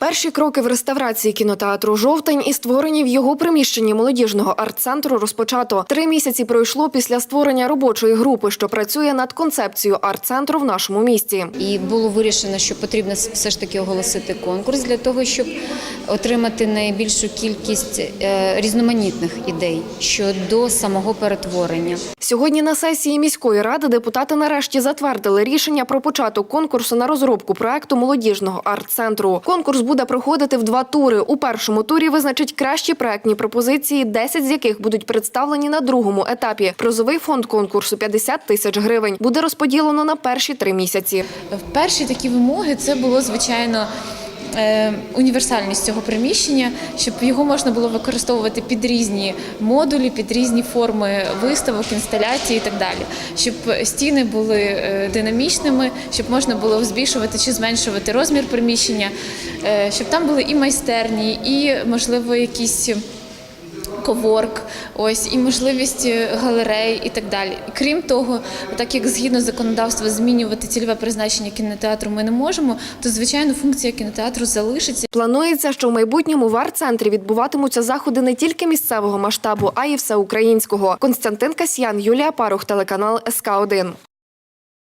Перші кроки в реставрації кінотеатру Жовтень і створенні в його приміщенні молодіжного арт-центру розпочато. Три місяці пройшло після створення робочої групи, що працює над концепцією арт-центру в нашому місті. І було вирішено, що потрібно все ж таки оголосити конкурс для того, щоб отримати найбільшу кількість е, різноманітних ідей щодо самого перетворення. Сьогодні на сесії міської ради депутати нарешті затвердили рішення про початок конкурсу на розробку проекту молодіжного арт-центру. Конкурс буде проходити в два тури. У першому турі визначать кращі проектні пропозиції, 10 з яких будуть представлені на другому етапі. Призовий фонд конкурсу 50 тисяч гривень буде розподілено на перші три місяці. Перші такі вимоги це було звичайно. Е, Універсальність цього приміщення, щоб його можна було використовувати під різні модулі, під різні форми виставок, інсталяцій і так далі, щоб стіни були е, динамічними, щоб можна було збільшувати чи зменшувати розмір приміщення, е, щоб там були і майстерні, і можливо якісь коворк, ось і можливість е, галерей і так далі. Крім того, так як згідно законодавства змінювати цільове призначення кінотеатру ми не можемо, то звичайно функція кінотеатру залишиться. Планується, що в майбутньому в арт-центрі відбуватимуться заходи не тільки місцевого масштабу, а й всеукраїнського. Константин Касьян, Юлія Парух, телеканал СК 1